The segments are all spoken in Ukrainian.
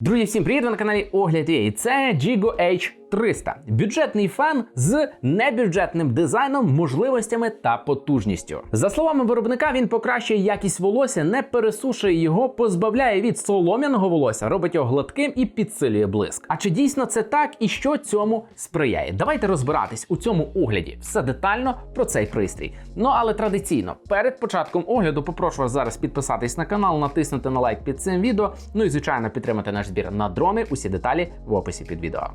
Друзі, всім привіт! Ви на каналі Огляд. І це Jigo H300. Бюджетний фен з небюджетним дизайном, можливостями та потужністю. За словами виробника, він покращує якість волосся, не пересушує його, позбавляє від солом'яного волосся, робить його гладким і підсилює блиск. А чи дійсно це так і що цьому сприяє? Давайте розбиратись у цьому огляді. Все детально про цей пристрій. Ну але традиційно, перед початком огляду попрошу вас зараз підписатись на канал, натиснути на лайк під цим відео. Ну і звичайно підтримати наш збір на дрони. Усі деталі в описі під відео.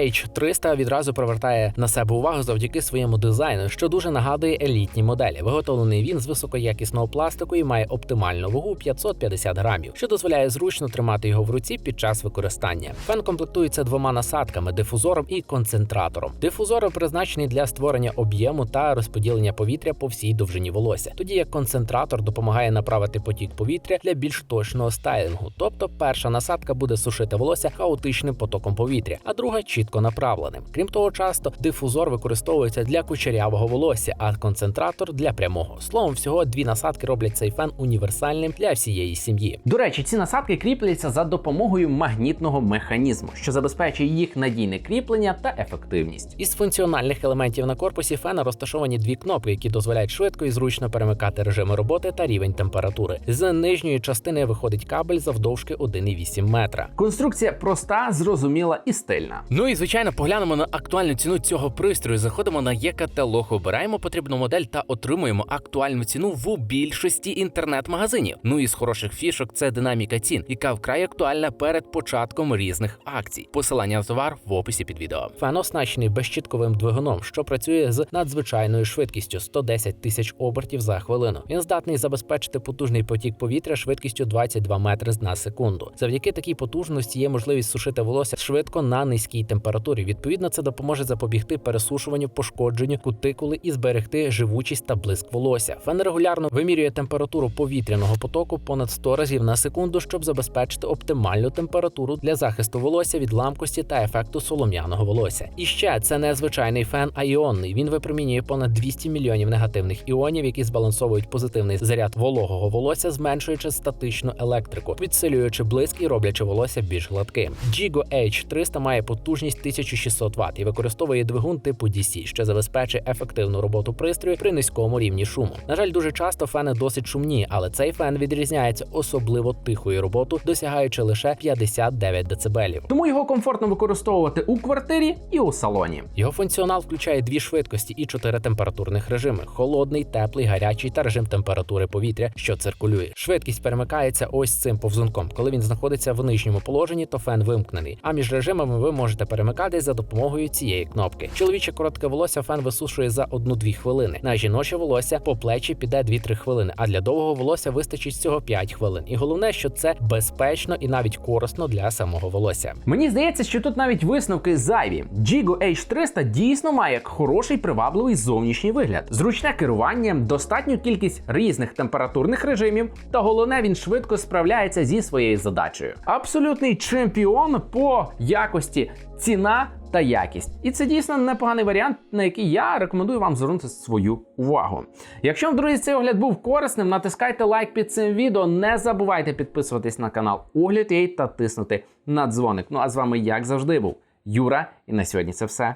Jigo H300 відразу привертає на себе увагу завдяки своєму дизайну, що дуже нагадує елітні моделі. Виготовлений він з високоякісного пластику і має оптимальну вагу 550 грамів, що дозволяє зручно тримати його в руці під час використання. Фен комплектується двома насадками дифузором і концентратором. Дифузор призначений для створення об'єму та розподілення повітря по всій довжині волосся, тоді як концентратор допомагає направити потік повітря для більш точного стайлінгу. Тобто, перша насадка буде сушити волосся хаотичним потоком повітря, а друга чітко направленим. Крім того, часто дифузор використовується для кучерявого волосся, а концентратор для прямого. Словом, всього дві насадки роблять цей фен універсальним для всієї сім'ї. До речі, ці насадки кріпляться за допомогою магнітного механізму, що забезпечує їх надійне кріплення та ефективність. Із функціональних елементів на корпусі фена розташовані дві кнопки, які дозволяють швидко і зручно перемикати режими роботи та рівень температури. З нижньої частини виходить кабель завдовжки 1,8 метра. Конструкція проста, зрозуміла і стильна. Ну і звичайно, поглянемо на актуальну ціну цього пристрою. Заходимо на є-каталог, обираємо потрібну модель та отримуємо актуальну ціну в більшості інтернет-магазинів. Ну і з хороших фішок це динаміка цін, яка вкрай актуальна перед початком різних акцій. Посилання на товар в описі під відео. Фен оснащений безщітковим двигуном, що працює з надзвичайною швидкістю 110 тисяч обертів за хвилину. Він здатний забезпечити потужний потік повітря швидкістю 22 метри на секунду. Завдяки такій потужності є можливість сушити волосся швидко на низькій температурі. Відповідно, це допоможе запобігти пересушуванню, пошкодженню кутикули і зберегти живучість та блиск волосся. Фен регулярно вимірює температуру повітряного потоку понад 100 разів на секунду, щоб забезпечити оптимальну температуру для захисту волосся від ламкості та ефекту солом'яного волосся. І ще це не звичайний фен, а іонний. Він випромінює понад 200 мільйонів негативних іонів, які збалансовують позитивний заряд вологого волосся, зменшуючи статичну електрику, підсилюючи блиск і роблячи волосся більш гладким. Jigo H300 має потужність 1600 Вт і використовує двигун типу DC, що забезпечує ефективну роботу пристрою при низькому рівні шуму. На жаль, дуже часто фени досить шумні, але цей фен відрізняється особливо тихою роботою, досягаючи лише 59 дБ. Тому його комфортно використовувати у квартирі і у салоні. Його функціонал включає дві швидкості і чотири температурних режими: холодний, теплий, гарячий та режим температури повітря, що циркулює. Швидкість перемикається ось цим повзунком. Коли він знаходиться в нижньому положенні, то фен вимкнений. А між режимами ви можете перемикатись за допомогою цієї кнопки. Чоловіче коротке волосся фен висушує за 1-2 хвилини. На жіноче волосся по плечі піде 2-3 хвилини, а для довгого волосся вистачить всього 5 хвилин. І головне, що це безпечно і навіть корисно для самого волосся. Мені здається, що тут навіть висновки зайві. Jigo H300 дійсно має хороший привабливий зовнішній вигляд, зручне керування, достатню кількість різних температурних режимів, та головне, він швидко справляється зі своєю задачею. Абсолютний чемпіон по якості, ціна та якість. І це дійсно непоганий варіант, на який я рекомендую вам звернути свою увагу. Якщо вам, друзі, цей огляд був корисним, натискайте лайк під цим відео. Не забувайте підписуватись на канал Огляд Єй та тиснути на дзвоник. Ну а з вами, як завжди, був Юра, і на сьогодні це все.